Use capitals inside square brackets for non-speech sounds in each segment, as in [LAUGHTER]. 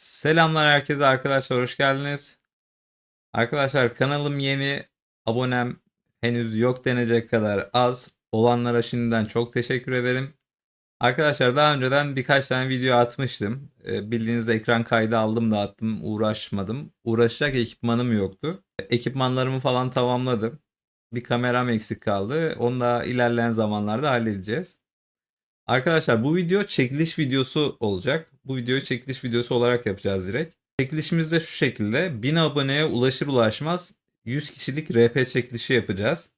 Selamlar herkese arkadaşlar hoş geldiniz. Arkadaşlar kanalım yeni, abonem henüz yok denecek kadar az. Olanlara şimdiden çok teşekkür ederim. Arkadaşlar daha önceden birkaç tane video atmıştım. Ee, Bildiğiniz ekran kaydı aldım da attım uğraşmadım. Uğraşacak ekipmanım yoktu. Ekipmanlarımı falan tamamladım. Bir kameram eksik kaldı. Onu da ilerleyen zamanlarda halledeceğiz. Arkadaşlar bu video çekiliş videosu olacak. Bu videoyu çekiliş videosu olarak yapacağız direkt. Çekilişimiz de şu şekilde. 1000 aboneye ulaşır ulaşmaz 100 kişilik RP çekilişi yapacağız.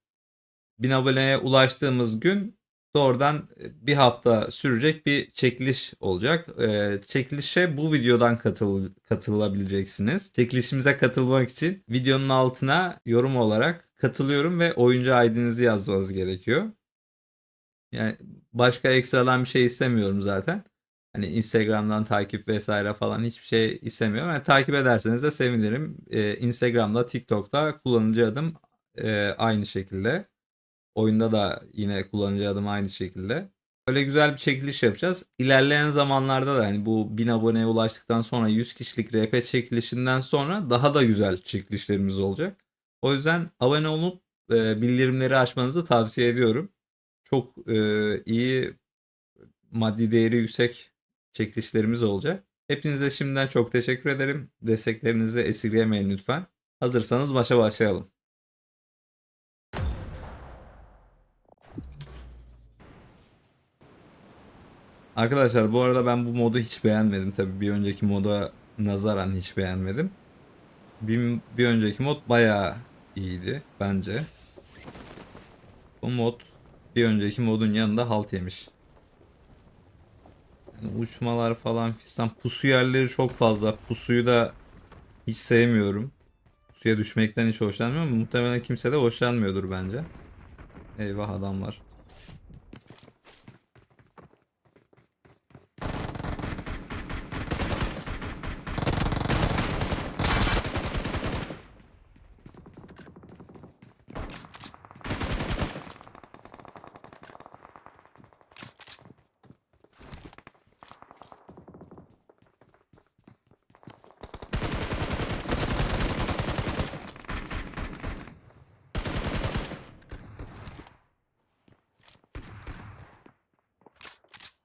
1000 aboneye ulaştığımız gün doğrudan e, bir hafta sürecek bir çekiliş olacak. Ee, çekilişe bu videodan katıl katılabileceksiniz. Çekilişimize katılmak için videonun altına yorum olarak katılıyorum ve oyuncu ID'nizi yazmanız gerekiyor. Yani başka ekstradan bir şey istemiyorum zaten. Hani Instagram'dan takip vesaire falan hiçbir şey istemiyorum. Yani takip ederseniz de sevinirim. Ee, Instagram'da, TikTok'ta kullanıcı adım e, aynı şekilde. Oyunda da yine kullanıcı adım aynı şekilde. Öyle güzel bir çekiliş yapacağız. İlerleyen zamanlarda da hani bu 1000 aboneye ulaştıktan sonra 100 kişilik RP çekilişinden sonra daha da güzel çekilişlerimiz olacak. O yüzden abone olup e, bildirimleri açmanızı tavsiye ediyorum. Çok e, iyi maddi değeri yüksek çekilişlerimiz olacak. Hepinize şimdiden çok teşekkür ederim. Desteklerinizi esirgemeyin lütfen. Hazırsanız maça başlayalım. Arkadaşlar bu arada ben bu modu hiç beğenmedim. Tabii bir önceki moda nazaran hiç beğenmedim. Bir, bir önceki mod bayağı iyiydi bence. Bu mod bir önceki modun yanında halt yemiş. Uçmalar falan fistan. Pusu yerleri çok fazla. Pusuyu da hiç sevmiyorum. Pusuya düşmekten hiç hoşlanmıyorum. Muhtemelen kimse de hoşlanmıyordur bence. Eyvah adamlar.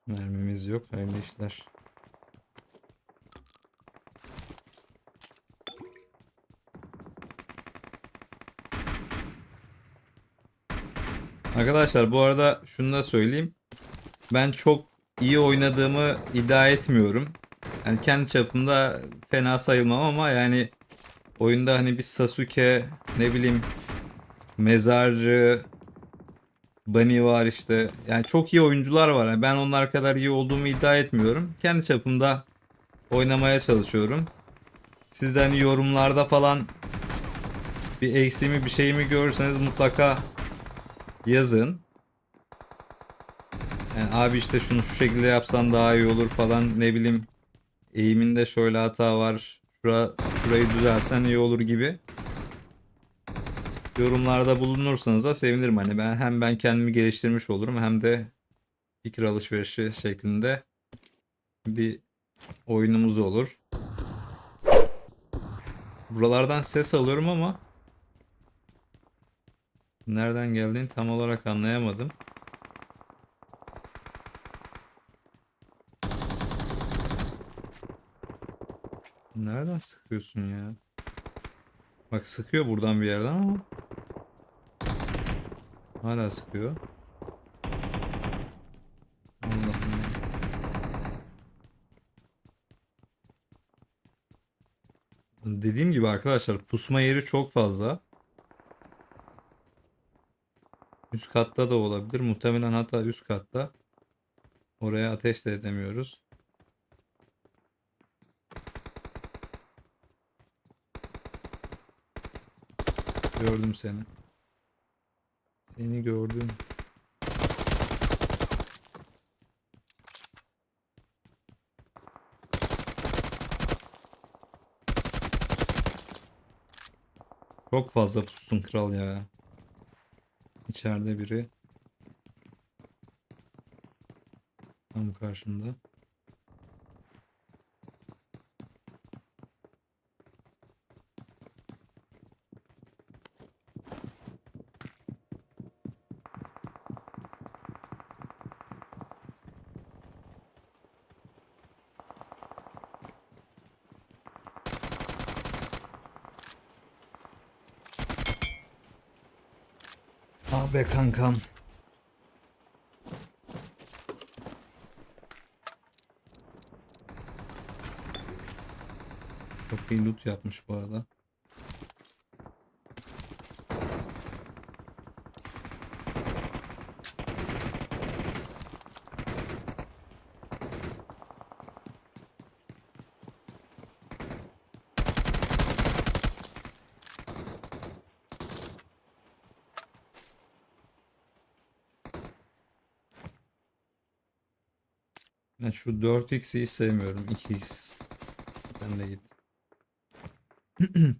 Mermimiz yok. Hayırlı işler. Arkadaşlar bu arada şunu da söyleyeyim. Ben çok iyi oynadığımı iddia etmiyorum. Yani kendi çapımda fena sayılmam ama yani oyunda hani bir Sasuke ne bileyim Mezarcı Bunny var işte. Yani çok iyi oyuncular var. Yani ben onlar kadar iyi olduğumu iddia etmiyorum. Kendi çapımda oynamaya çalışıyorum. Sizden yorumlarda falan bir eksiğimi bir şeyimi görürseniz mutlaka yazın. Yani abi işte şunu şu şekilde yapsan daha iyi olur falan ne bileyim eğiminde şöyle hata var. Şura, şurayı düzelsen iyi olur gibi yorumlarda bulunursanız da sevinirim. Hani ben hem ben kendimi geliştirmiş olurum hem de fikir alışverişi şeklinde bir oyunumuz olur. Buralardan ses alıyorum ama nereden geldiğini tam olarak anlayamadım. Nereden sıkıyorsun ya? Bak sıkıyor buradan bir yerden ama hala sıkıyor. Dediğim gibi arkadaşlar pusma yeri çok fazla. Üst katta da olabilir. Muhtemelen hatta üst katta. Oraya ateş de edemiyoruz. Gördüm seni. Seni gördüm. Çok fazla pussun kral ya. İçeride biri. Tam karşımda. Ah be kankam. Çok iyi loot yapmış bu arada. Ben şu 4x'i hiç sevmiyorum. 2x. Sen de git. [CLEARS THROAT]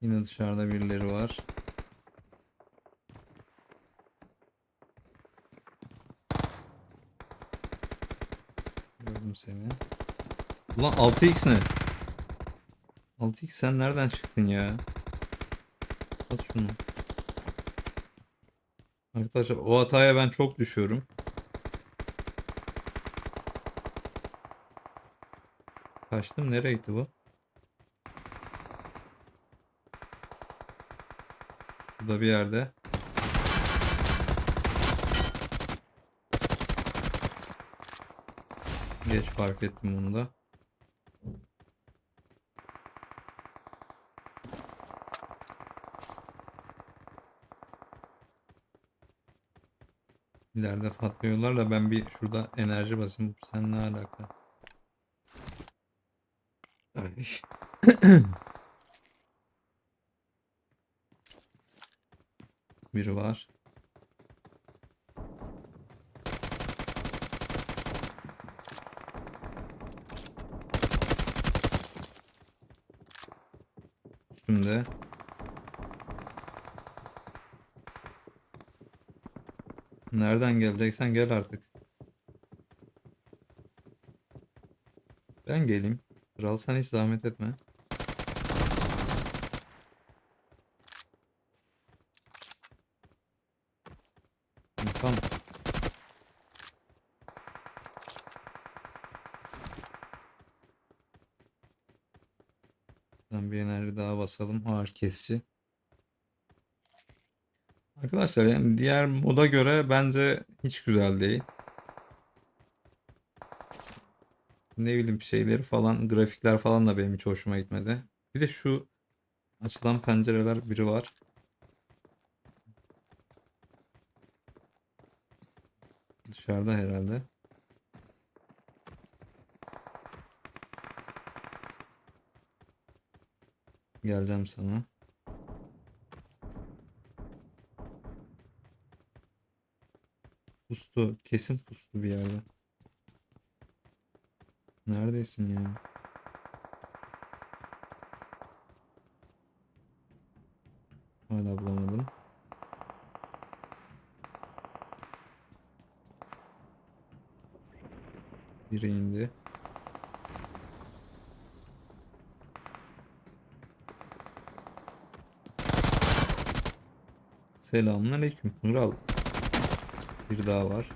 Yine dışarıda birileri var. Gördüm seni. Ulan 6x ne? 6x sen nereden çıktın ya? At şunu. Arkadaşlar o hataya ben çok düşüyorum. Kaçtım nereye gitti bu? Burada bir yerde. Geç fark ettim bunu da. İleride patlıyorlar da ben bir şurada enerji basayım. Sen ne alaka? Ay. [CLEARS THROAT] Biri var. Üstümde. Nereden geleceksen gel artık. Ben geleyim. Kral sen hiç zahmet etme. Tamam. Buradan bir enerji daha basalım. Ağır kesici. Arkadaşlar yani diğer moda göre bence hiç güzel değil. Ne bileyim şeyleri falan grafikler falan da benim hiç hoşuma gitmedi. Bir de şu açılan pencereler biri var. Dışarıda herhalde. Geleceğim sana. Pustu. Kesin pustu bir yerde. Neredesin ya? Hala bulamadım. Biri indi. Selamünaleyküm kral. Bir daha var.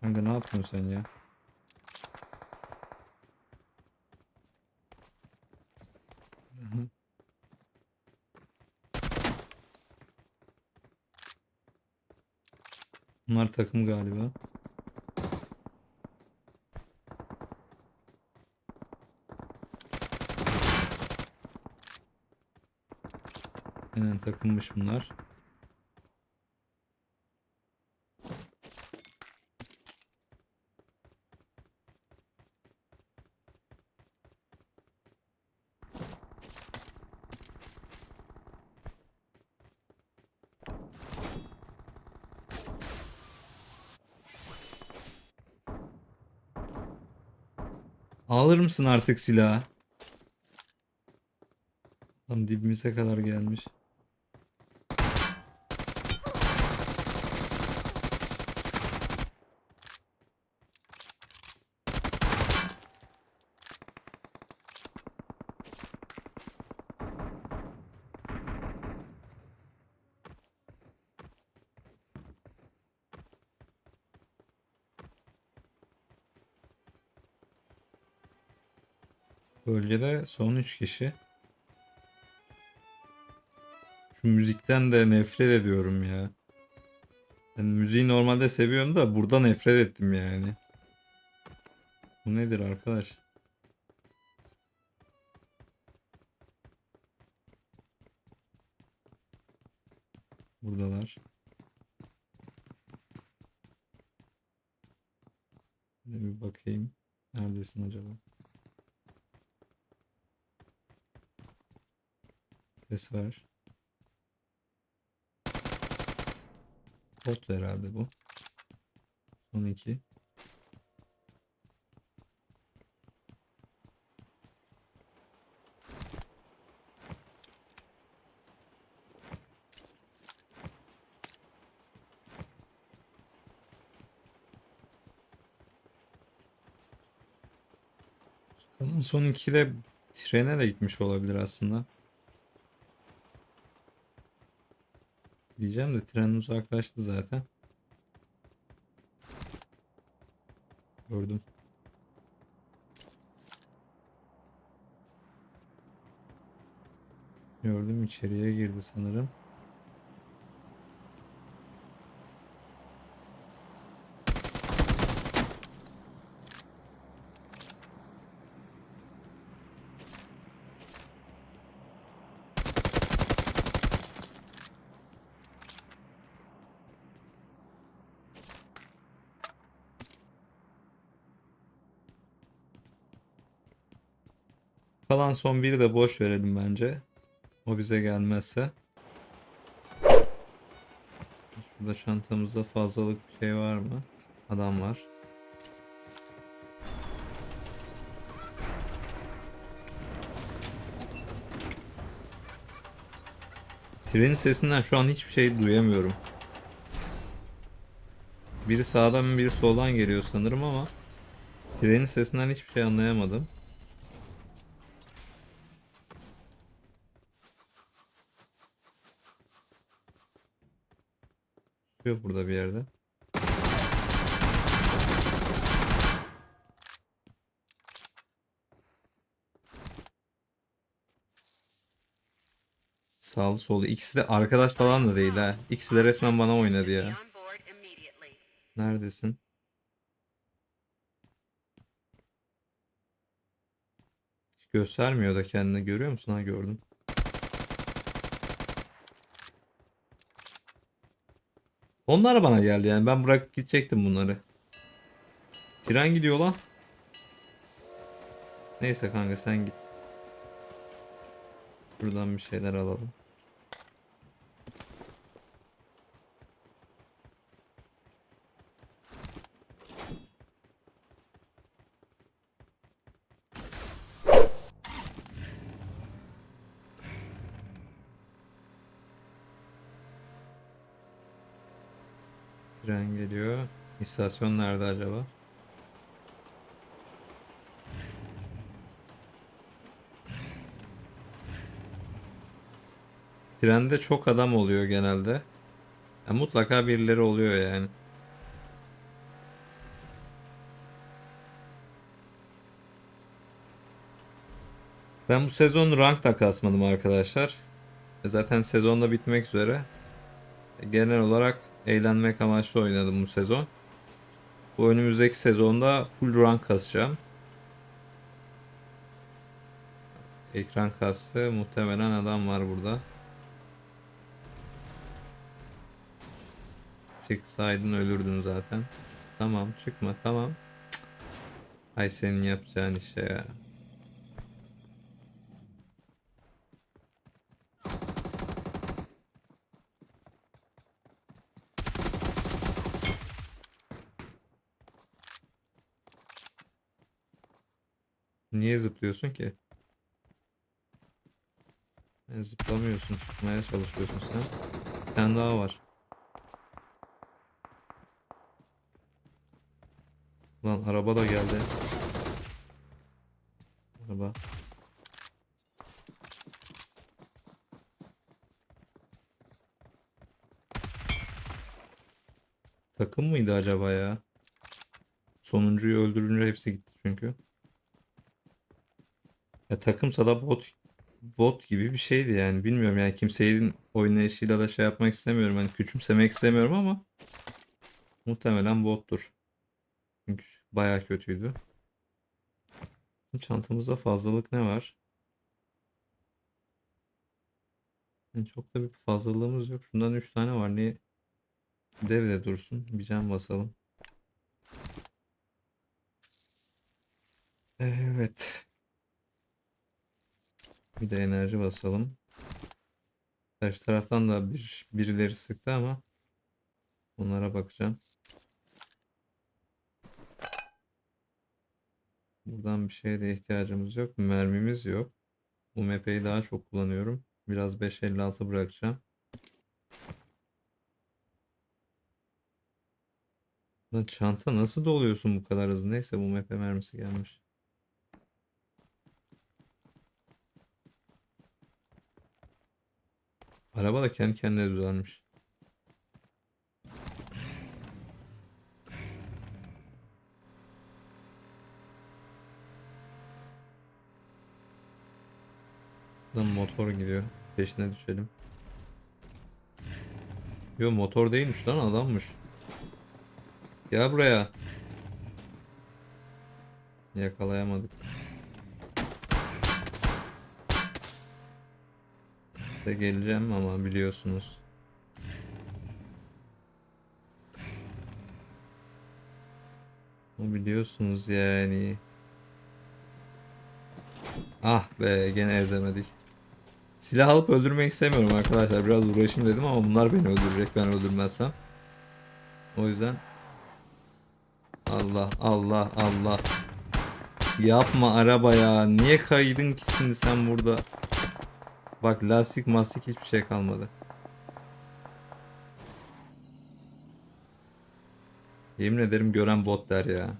Kanka ne yapıyorsun sen ya? Bunlar takım galiba. Aynen takılmış bunlar. Alır mısın artık silahı? Tam dibimize kadar gelmiş. Bölgede son 3 kişi. Şu müzikten de nefret ediyorum ya. Ben müziği normalde seviyorum da burada nefret ettim yani. Bu nedir arkadaş? Buradalar. Şöyle bir bakayım. Neredesin acaba? Ses ver. Bot herhalde bu. Son iki. Son iki de trene de gitmiş olabilir aslında. Diyeceğim de tren uzaklaştı zaten. Gördüm. Gördüm içeriye girdi sanırım. Kalan son biri de boş verelim bence. O bize gelmezse. Şurada çantamızda fazlalık bir şey var mı? Adam var. Trenin sesinden şu an hiçbir şey duyamıyorum. Biri sağdan biri soldan geliyor sanırım ama trenin sesinden hiçbir şey anlayamadım. Çıkıyor burada bir yerde. Sağlı sollu. İkisi de arkadaş falan da değil ha. İkisi de resmen bana oynadı ya. Neredesin? Göstermiyor da kendini görüyor musun? Ha gördüm. Onlar bana geldi yani ben bırakıp gidecektim bunları. Tren gidiyor lan. Neyse kanka sen git. Buradan bir şeyler alalım. Tren geliyor. İstasyon nerede acaba? Trende çok adam oluyor genelde. Ya mutlaka birileri oluyor yani. Ben bu sezon rank da kasmadım arkadaşlar. Zaten sezon da bitmek üzere. Genel olarak eğlenmek amaçlı oynadım bu sezon. Bu önümüzdeki sezonda full rank kasacağım. Ekran kastı. Muhtemelen adam var burada. Çıksaydın ölürdün zaten. Tamam çıkma tamam. Ay senin yapacağın işe ya. Niye zıplıyorsun ki? E, zıplamıyorsun. Çıkmaya çalışıyorsun sen. Bir tane daha var. Lan araba da geldi. Araba. Takım mıydı acaba ya? Sonuncuyu öldürünce hepsi gitti çünkü. Ya takımsa da bot bot gibi bir şeydi yani. Bilmiyorum yani kimsenin oynayışıyla da şey yapmak istemiyorum. Hani küçümsemek istemiyorum ama muhtemelen bottur. Çünkü bayağı kötüydü. Çantamızda fazlalık ne var? Yani çok da bir fazlalığımız yok. Şundan 3 tane var. Niye? Dev de dursun. Bir can basalım. Evet. Bir de enerji basalım. Karşı taraftan da bir birileri sıktı ama onlara bakacağım. Buradan bir şeye de ihtiyacımız yok. Mermimiz yok. Bu MP'yi daha çok kullanıyorum. Biraz 5.56 bırakacağım. Lan çanta nasıl doluyorsun bu kadar hızlı? Neyse bu MP mermisi gelmiş. Araba da kendi kendine düzelmiş. Buradan motor gidiyor. Peşine düşelim. Yo motor değilmiş lan adammış. Gel buraya. Yakalayamadık. Size geleceğim ama biliyorsunuz. Biliyorsunuz yani. Ah be gene ezemedik. Silah alıp öldürmek istemiyorum arkadaşlar. Biraz uğraşayım dedim ama bunlar beni öldürecek ben öldürmezsem. O yüzden Allah Allah Allah. Yapma araba ya. Niye kaydın ki şimdi sen burada? Bak lastik mastik hiçbir şey kalmadı. Yemin ederim gören bot der ya.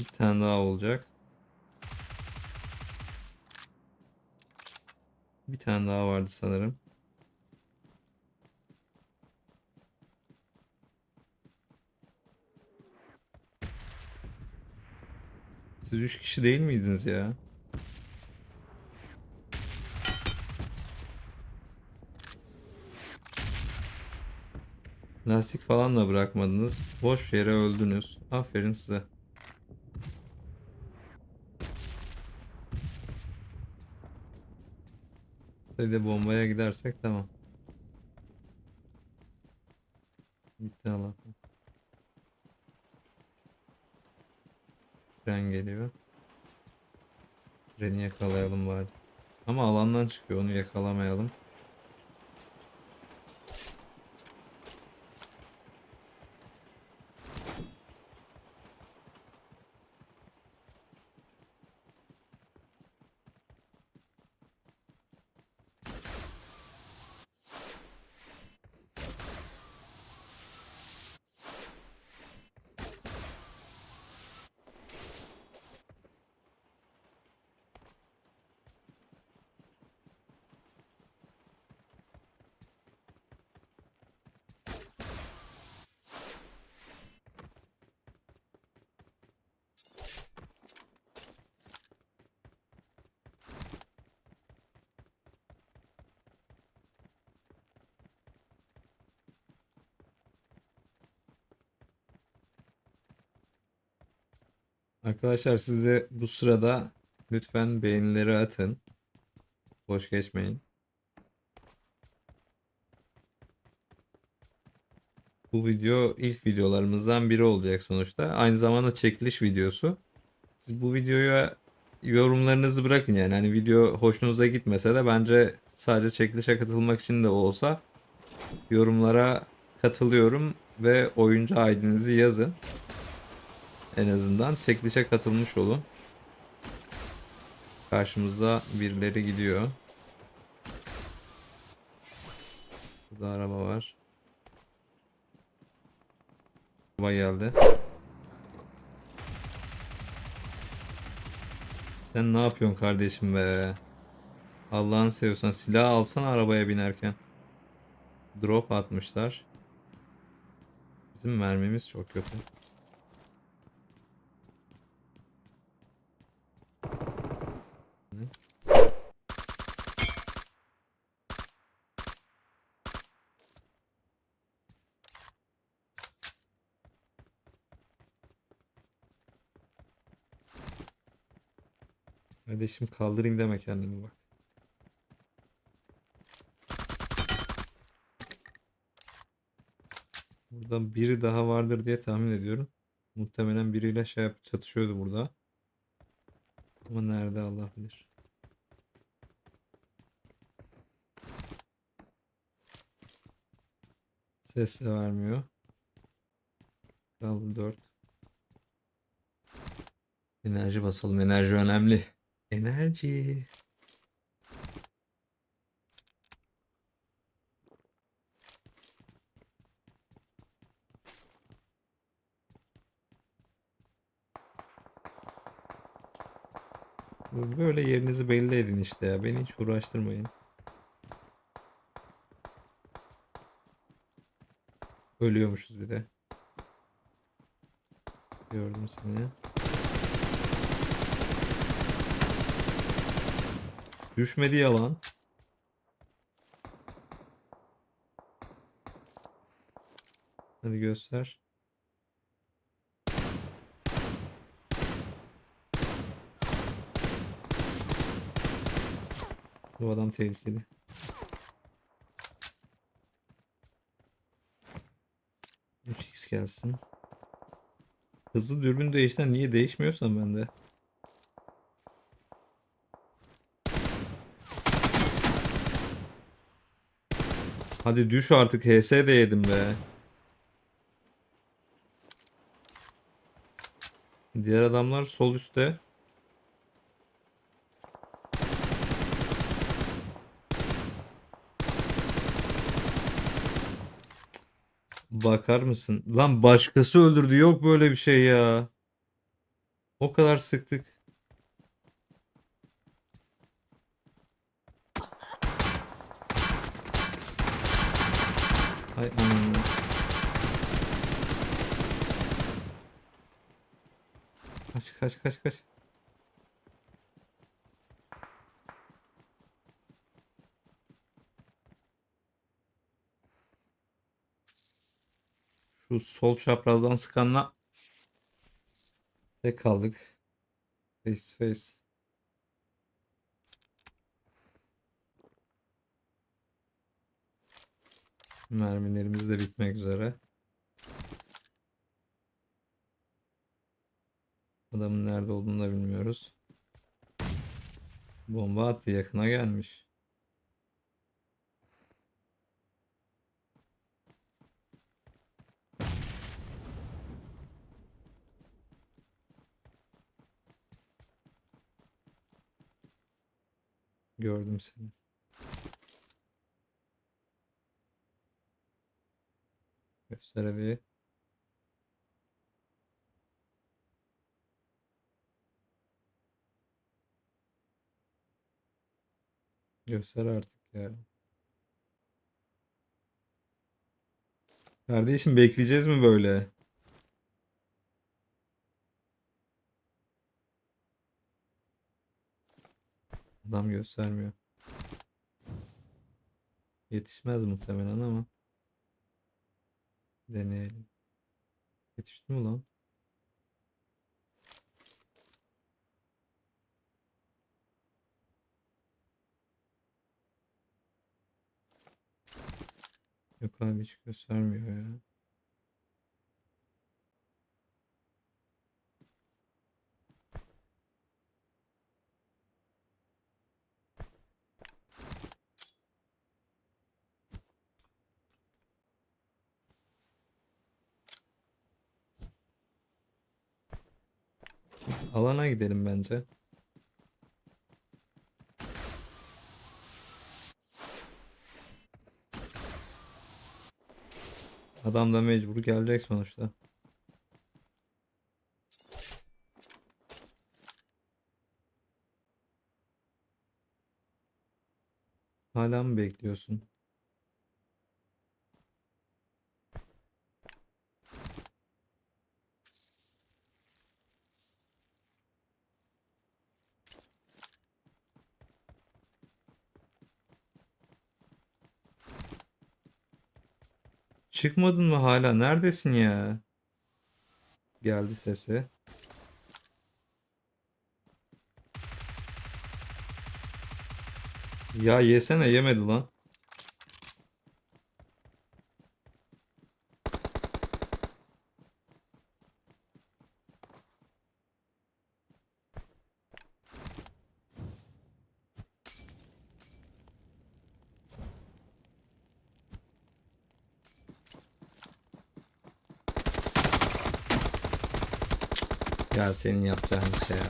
Bir tane daha olacak. Bir tane daha vardı sanırım. Siz üç kişi değil miydiniz ya? Lastik falan da bırakmadınız. Boş yere öldünüz. Aferin size. De bombaya gidersek tamam. Bitti Allah. Tren geliyor. Treni yakalayalım bari. Ama alandan çıkıyor onu yakalamayalım. Arkadaşlar siz de bu sırada lütfen beğenileri atın. Boş geçmeyin. Bu video ilk videolarımızdan biri olacak sonuçta. Aynı zamanda çekiliş videosu. Siz bu videoya yorumlarınızı bırakın yani. Hani video hoşunuza gitmese de bence sadece çekilişe katılmak için de olsa yorumlara katılıyorum ve oyuncu ID'nizi yazın. En azından çekilişe katılmış olun. Karşımızda birileri gidiyor. Burada araba var. Araba geldi. Sen ne yapıyorsun kardeşim be? Allah'ını seviyorsan silah alsana arabaya binerken. Drop atmışlar. Bizim mermimiz çok kötü. Ne? Kardeşim kaldırayım deme kendimi bak. Burada biri daha vardır diye tahmin ediyorum. Muhtemelen biriyle şey yap çatışıyordu burada. Ama nerede Allah bilir. Ses de vermiyor. Kaldı 4. Enerji basalım. Enerji önemli. Enerji. Böyle yerinizi belli edin işte ya. Beni hiç uğraştırmayın. Ölüyormuşuz bir de. Gördüm seni. Düşmedi yalan. Hadi göster. Bu adam tehlikeli. Üç x gelsin. Hızlı dürbün değişten niye değişmiyorsan bende. Hadi düş artık HS de yedim be. Diğer adamlar sol üstte. Bakar mısın? Lan başkası öldürdü. Yok böyle bir şey ya. O kadar sıktık. Ay anam. Kaç kaç kaç kaç. Şu sol çaprazdan sıkanla tek kaldık. Face face. Mermilerimiz de bitmek üzere. Adamın nerede olduğunu da bilmiyoruz. Bomba attı yakına gelmiş. Gördüm seni. Göster hadi. Göster artık ya. Kardeşim bekleyeceğiz mi böyle? Adam göstermiyor. Yetişmez muhtemelen ama. Deneyelim. Yetişti mi lan? Yok abi hiç göstermiyor ya. Alana gidelim bence. Adam da mecbur gelecek sonuçta. Hala mı bekliyorsun? Çıkmadın mı hala? Neredesin ya? Geldi sesi. Ya yesene yemedi lan. Ya senin yapacağın şey ya.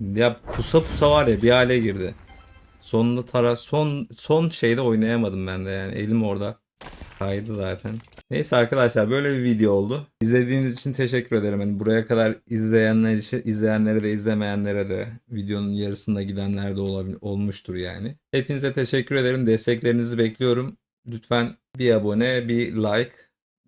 Ya pusa pusa var ya bir hale girdi. Sonunda tara son son şeyde oynayamadım ben de yani elim orada kaydı zaten. Neyse arkadaşlar böyle bir video oldu. İzlediğiniz için teşekkür ederim. Hani buraya kadar izleyenler için izleyenlere de izlemeyenlere de videonun yarısında gidenler de olabil- olmuştur yani. Hepinize teşekkür ederim. Desteklerinizi bekliyorum. Lütfen bir abone, bir like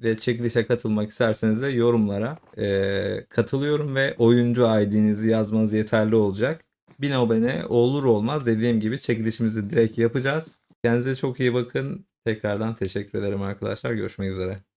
ve çekilişe katılmak isterseniz de yorumlara eee, katılıyorum ve oyuncu ID'nizi yazmanız yeterli olacak. 1000 abone olur olmaz dediğim gibi çekilişimizi direkt yapacağız. Kendinize çok iyi bakın. Tekrardan teşekkür ederim arkadaşlar. Görüşmek üzere.